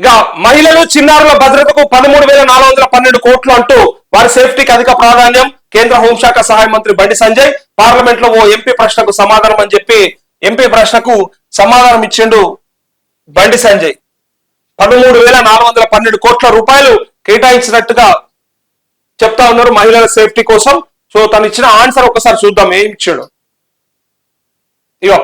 ఇక మహిళలు చిన్నారుల భద్రతకు పదమూడు వేల నాలుగు వందల పన్నెండు కోట్లు అంటూ వారి సేఫ్టీకి అధిక ప్రాధాన్యం. కేంద్ర హోంశాఖ సహాయ మంత్రి బండి సంజయ్ పార్లమెంట్లో ఓ ఎంపీ ప్రశ్నకు సమాధానం అని చెప్పి ఎంపీ ప్రశ్నకు సమాధానం ఇచ్చిండు బండి సంజయ్. పదమూడు వేల నాలుగు వందల పన్నెండు కోట్ల రూపాయలు కేటాయించినట్టుగా చెప్తా ఉన్నారు మహిళల సేఫ్టీ కోసం. సో తను ఇచ్చిన ఆన్సర్ ఒకసారి చూద్దాం ఏమి ఇచ్చాడు? ఇగో.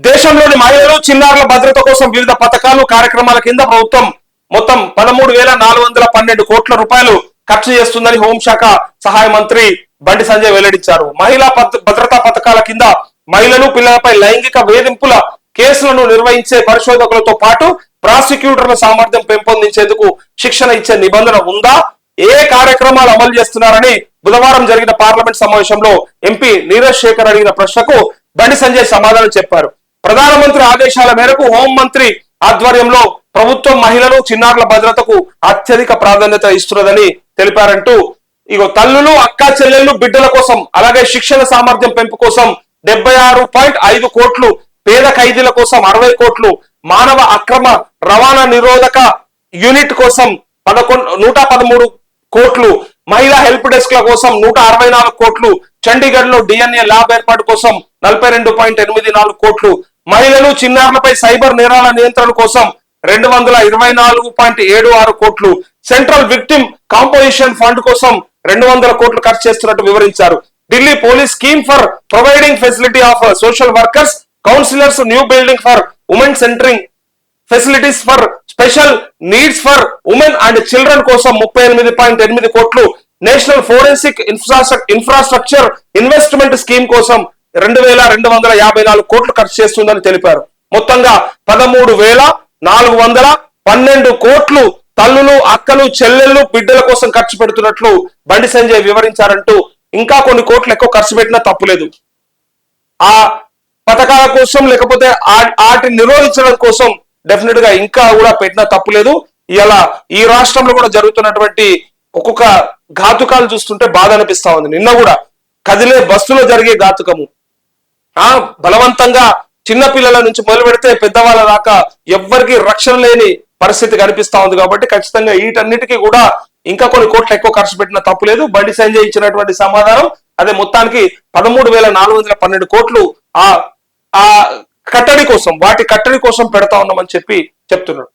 దేశంలోని మహిళలు చిన్నారుల భద్రత కోసం వివిధ పథకాలు కార్యక్రమాల కింద ప్రభుత్వం మొత్తం పదమూడు వేల నాలుగు వందల పన్నెండు కోట్ల రూపాయలు ఖర్చు చేస్తుందని హోంశాఖ సహాయ మంత్రి బండి సంజయ్ వెల్లడించారు. మహిళా భద్రతా పథకాల కింద మహిళలు పిల్లలపై లైంగిక వేధింపుల కేసులను నిర్వహించే పరిశోధకులతో పాటు ప్రాసిక్యూటర్ల సామర్థ్యం పెంపొందించేందుకు శిక్షణ ఇచ్చే నిబంధన ఉందా? ఏ కార్యక్రమాలు అమలు చేస్తున్నారని బుధవారం జరిగిన పార్లమెంట్ సమావేశంలో ఎంపీ నీరజ్ శేఖర్ అడిగిన ప్రశ్నకు బండి సంజయ్ సమాధానం చెప్పారు. ప్రధానమంత్రి ఆదేశాల మేరకు హోంమంత్రి ఆధ్వర్యంలో ప్రభుత్వం మహిళలు చిన్నారుల భద్రతకు అత్యధిక ప్రాధాన్యత ఇస్తున్నదని తెలిపారంటూ ఇక తల్లులు అక్క చెల్లెళ్ళు బిడ్డల కోసం అలాగే శిక్షణ సామర్థ్యం పెంపు కోసం డెబ్బై ఆరు పాయింట్ ఐదు కోట్లు పేద ఖైదీల కోసం అరవై కోట్లు మానవ అక్రమ రవాణా నిరోధక యూనిట్ కోసం పదకొండు నూట పదమూడు కోట్లు మహిళా హెల్ప్ డెస్క్ ల కోసం నూట అరవై నాలుగు కోట్లు చండీగఢ్లో డిఎన్ఏ ల్యాబ్ ఏర్పాటు కోసం నలభై రెండు పాయింట్ ఎనిమిది నాలుగు కోట్లు మహిళలు చిన్నారులపై సైబర్ నేరాల నియంత్రణ కోసం రెండు వందల ఇరవై నాలుగు పాయింట్ ఏడు ఆరు కోట్లు సెంట్రల్ విక్టిమ్ కాంపోజిషన్ ఫండ్ కోసం రెండు వందల కోట్లు ఖర్చు చేస్తున్నట్టు వివరించారు. Delhi police scheme for providing facility of social workers counsellors new building for women centering facilities for special needs for women and children కోసం ముప్పై ఎనిమిది పాయింట్ ఎనిమిది కోట్లు national forensic infrastructure investment scheme కోసం రెండు వేల రెండు వందల యాభై నాలుగు కోట్లు ఖర్చు చేస్తుందని తెలిపారు. మొత్తంగా పదమూడు వేల నాలుగు వందల పన్నెండు కోట్లు తల్లులు అక్కలు చెల్లెళ్ళు బిడ్డల కోసం ఖర్చు పెడుతున్నట్లు బండి సంజయ్ వివరించారంటూ ఇంకా కొన్ని కోట్లు ఎక్కువ ఖర్చు పెట్టినా తప్పులేదు ఆ పథకాల కోసం లేకపోతే వాటిని నిరోధించడం కోసం డెఫినెట్గా ఇంకా కూడా పెట్టిన తప్పులేదు ఇలా ఈ రాష్ట్రంలో కూడా జరుగుతున్నటువంటి ఒక్కొక్క ఘాతుకాలు చూస్తుంటే బాధ అనిపిస్తా ఉంది. నిన్న కూడా కదిలే బస్సులో జరిగే ఘాతుకము. ఆ బలవంతంగా చిన్నపిల్లల నుంచి మొదలు పెడితే పెద్దవాళ్ళ దాకా ఎవ్వరికి రక్షణ లేని పరిస్థితి కనిపిస్తా ఉంది కాబట్టి ఖచ్చితంగా వీటన్నిటికీ కూడా ఇంకా కొన్ని కోట్లు ఎక్కువ ఖర్చు పెట్టిన తప్పు లేదు. బండి సంజయ్ ఇచ్చినటువంటి సమాధానం. అదే మొత్తానికి పదమూడు వేల నాలుగు వందల పన్నెండు కోట్లు ఆ ఆ కట్టడి కోసం వాటి కట్టడి కోసం పెడతా ఉన్నామని చెప్పి చెప్తున్నాడు.